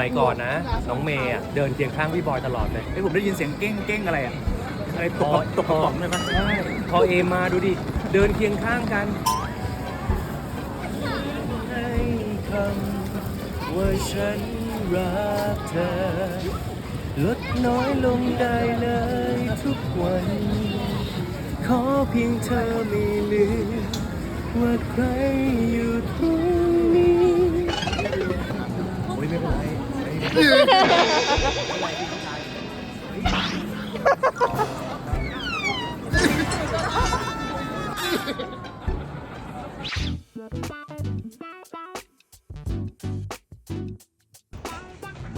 มัยก่อนนะ น้องเมย์อะเดินเคียงข้างพี่บอยตลอดเลยเฮ้ยผมได้ยินเสียงเก้งเก้งอะไรอะอะไรตพอกตกกระป๋องเลยมั้ยใช่พอเอมาดูดิ เดินเคียงข้างกันให้คำว่าฉันรักเธอ ลดน้อยลงได้เลยทุกวัน ขอเพียงเธอไม่ลืมว่าใครอยู่ ม่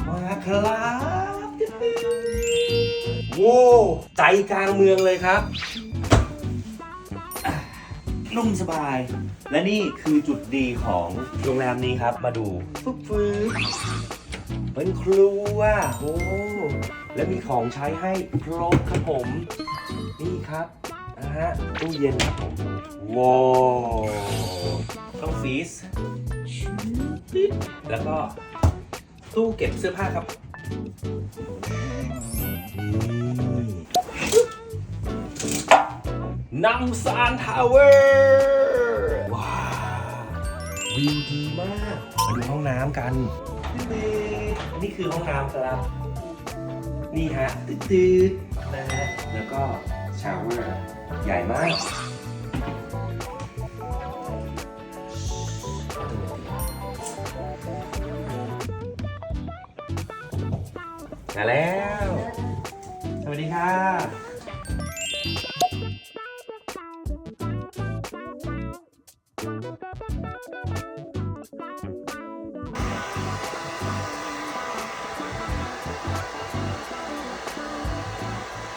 มาครับโว้ใจกลางเมืองเลยครับนุ่มสบาย และนี่คือจุดดีของโรงแรมนี้ครับ มาดูปึ๊บฟื้บ เป็นครัวโอ้และมีของใช้ให้ครบครับผม นี่ครับนะฮะตู้เย็นครับผมว้าวต้องฟรีซแล้วก็ตู้เก็บเสื้อผ้าครับนังซานทาวเวอร์ว้าววิวดีมากมาดูห้องน้ำกันอันนี้ คือห้องน้ำครับ นี่ฮะตืดๆนะฮะ แล้วก็ชาวเวอร์ใหญ่มากมาแล้ว สวัสดีค่ะ